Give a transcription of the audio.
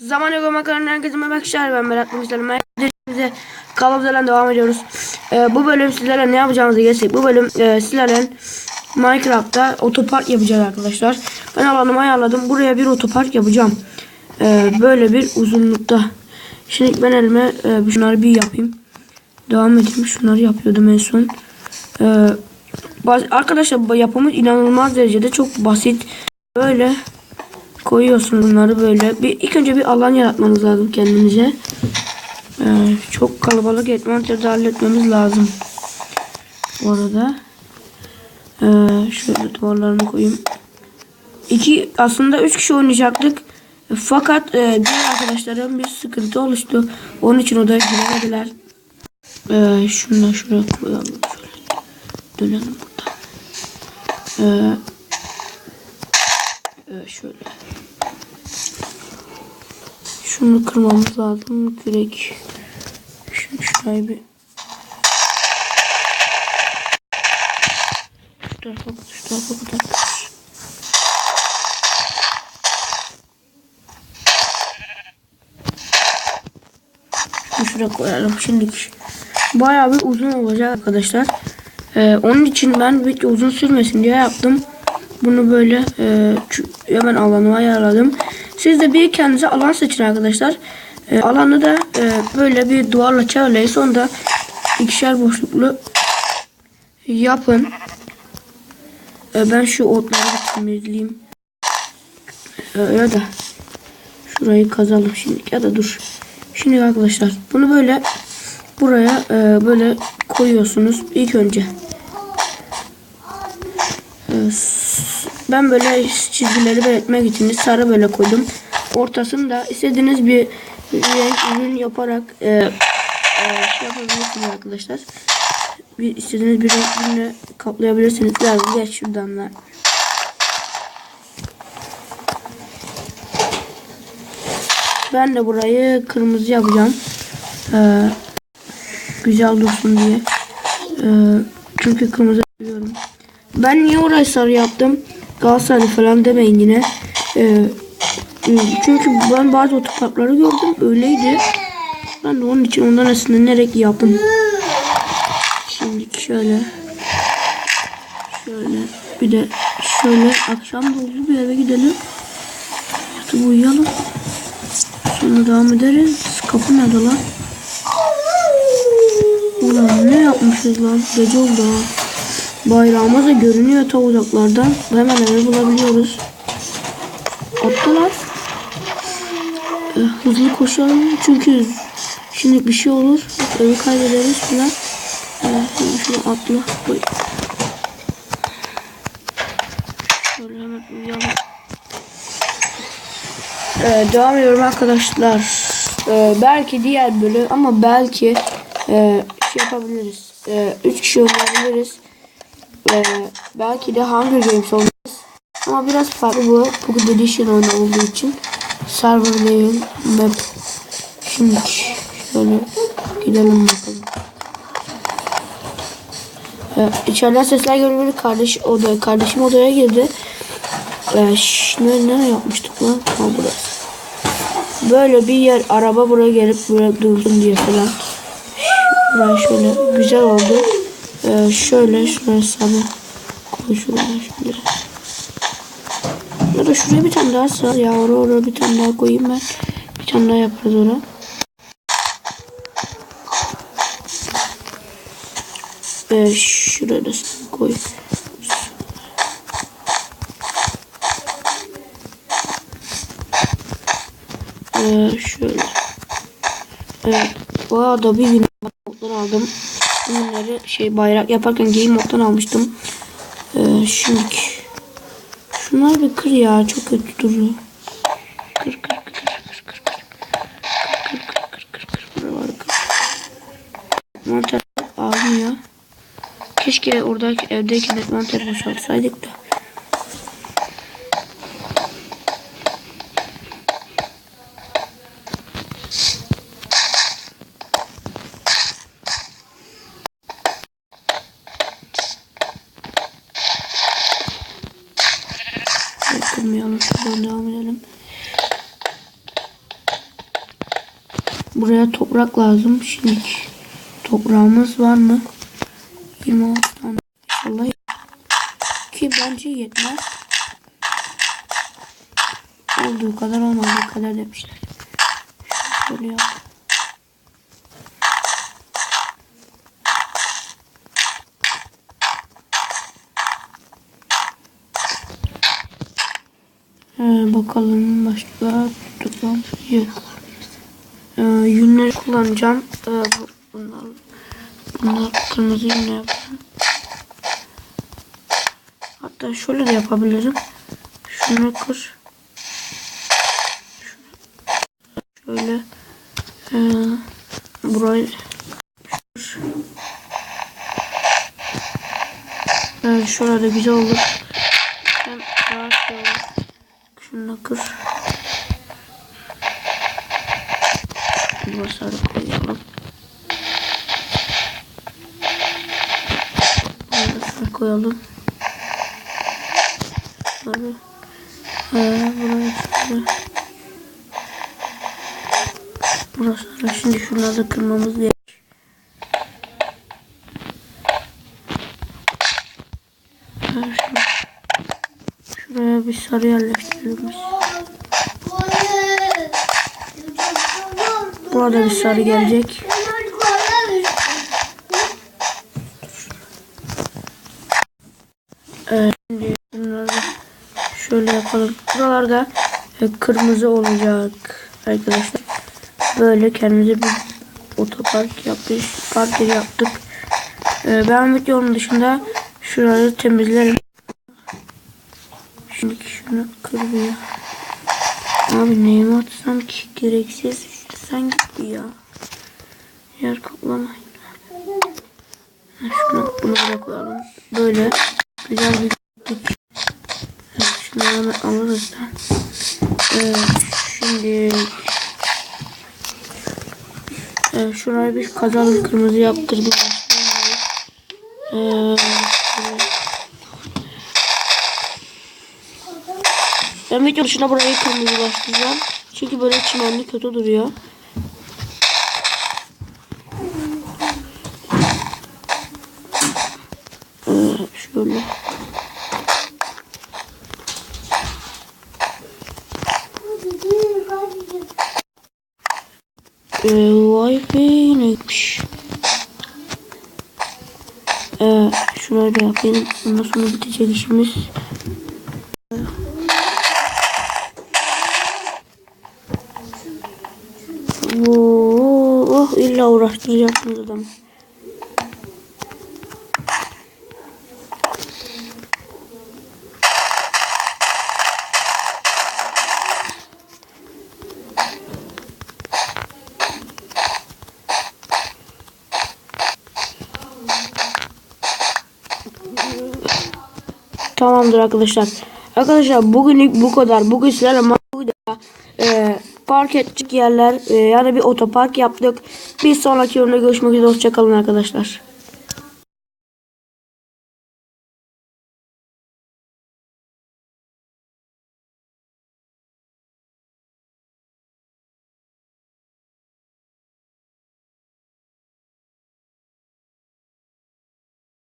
Zaman yok makarna herkese merhaba arkadaşlar ben Berat Müşterim. Size kaldığımızdan devam ediyoruz. Ee, bu bölüm sizlerle ne yapacağımızı geçtik. Bu bölüm e, sizlerle Minecraft'ta otopark yapacağız arkadaşlar. Ben alanımı ayarladım. Buraya bir otopark yapacağım. Ee, böyle bir uzunlukta. Şimdi ben elime e, şunları bir yapayım. Devam edeyim. Şunları yapıyordum en son. Ee, arkadaşlar yapımı inanılmaz derecede çok basit. Böyle koyuyorsunuz bunları böyle. Bir, ilk önce bir alan yaratmanız lazım kendinize. Ee, çok kalabalık envanterde halletmemiz lazım. Bu arada. Ee, şöyle duvarlarını koyayım. İki, aslında üç kişi oynayacaktık. Fakat e, diğer arkadaşlarım bir sıkıntı oluştu. Onun için odaya giremediler. Ee, şunu da şuraya koyalım. Şöyle dönelim burada. Ee, ee, şöyle. Şunu kırmamız lazım. Direkt şu şurayı bir şu tarafa şu tarafa kadar. Şunu şuraya koyalım şimdilik. Bayağı bir uzun olacak arkadaşlar. Ee, onun için ben video uzun sürmesin diye yaptım. Bunu böyle e, hemen alanı ayarladım. Siz de bir kendinize alan seçin arkadaşlar. E, alanı da e, böyle bir duvarla çevreleyin. Sonra da ikişer boşluklu yapın. E, ben şu otları temizleyeyim. E, ya da şurayı kazalım şimdi ya da dur. Şimdi arkadaşlar bunu böyle buraya e, böyle koyuyorsunuz ilk önce. Ben böyle çizgileri belirtmek için sarı böyle koydum. Ortasını da istediğiniz bir renk ürün yaparak e, e, şey yapabilirsiniz arkadaşlar. Bir istediğiniz bir renk ürünle kaplayabilirsiniz. Biraz geç şuradan da. Ben de burayı kırmızı yapacağım. Ee, güzel dursun diye. Ee, çünkü kırmızı. Ben niye orayı sarı yaptım? Galatasaray falan demeyin yine. Ee, çünkü ben bazı otoparkları gördüm. Öyleydi. Ben de onun için ondan esinlenerek yaptım. Şimdi şöyle. Şöyle. Bir de şöyle akşam da oldu bir eve gidelim. Yatıp uyuyalım. Sonra devam ederiz. Kapı nerede lan? Ulan ne yapmışız lan? Gece oldu ha. Bayrağımız da görünüyor ta uzaklardan. Hemen evi bulabiliyoruz. Attılar. Ee, hızlı koşalım çünkü şimdi bir şey olur. Evi kaybederiz falan. Ee, şimdi şunu atla. Oy. Şöyle hemen uyuyalım. Ee, devam ediyorum arkadaşlar. Ee, belki diğer bölüm ama belki e, şey yapabiliriz. Ee, üç kişi oynayabiliriz. Ee, belki de Hunger Games oynarız. Ama biraz farklı bu. Pocket Edition oyunu olduğu için. Server değil. Map. Şimdi şöyle gidelim bakalım. Ee, içeriden sesler gelebilir. Kardeş odaya, kardeşim odaya girdi. Ee, şş, ne, ne yapmıştık lan? Ha burası. Böyle bir yer araba buraya gelip buraya dursun diye falan. Buraya şöyle güzel oldu. Ee, şöyle şuraya sana koy şuraya şimdi. Ya da şuraya bir tane daha sığar ya oraya oraya bir tane daha koyayım ben. Bir tane daha yaparız oraya. Ee, şuraya da koy. Ee, şöyle. Evet. Bu arada bir gün aldım. Bunları şey bayrak yaparken game moddan almıştım. Ee, şimdi şunlar bir kır ya çok kötü duruyor. Kır kır kır kır kır kır kır kır kır kır kır buraları kır. Monter almıyor. Keşke oradaki evdeki monter boşaltsaydık da. Edelim. buraya toprak lazım. Şimdi toprağımız var mı? 26 tane. İnşallah ki bence yetmez. Olduğu kadar olmadığı kadar demişler. Şöyle yap. Ee, bakalım başka toplam yok. Ee, yünleri kullanacağım. Ee, bu- bunlar, bunlar kırmızı yünle yapacağım. Hatta şöyle de yapabilirim. Şunu kır. Şöyle. Ee, burayı. Evet, şurada güzel olur. Hem rahat şey olur. Şunu da kır. Basarı koyalım. Burasını koyalım. Böyle. Ee. Burası da şimdi şunları da kırmamız gerek. Ee, Şuraya bir sarı yerleştirelim biz. Burada bir sarı gelecek. Evet, şimdi şöyle yapalım. Buralarda e, kırmızı olacak arkadaşlar. Böyle kendimize bir otopark yaptık. Park yeri yaptık. E, ben videonun dışında şuraları temizlerim. Şimdi şunu kırıyor. Abi neyimi atsam ki gereksiz. Sen git bir ya. Yer kaplamayın. Şunu bunu koyalım. Böyle güzel bir. Şunu hemen alırız da. Evet, şimdi evet, şuraya bir kazalım kırmızı yaptırdım. Şöyle. Ben video dışına burayı kırmızılaştıracağım. Çünkü böyle çimenli kötü duruyor. Ee, şöyle. Ee, vay be neymiş. Ee, şurayı da yapayım. Ondan sonra bitecek işimiz. Oh illa uğraştıracaksınız adamı. Tamamdır arkadaşlar. Arkadaşlar bugünlük bu kadar. Bugün sizlerle Mavi'de e, park edecek yerler e, yani bir otopark yaptık. Bir sonraki yorumda görüşmek üzere. Hoşçakalın arkadaşlar.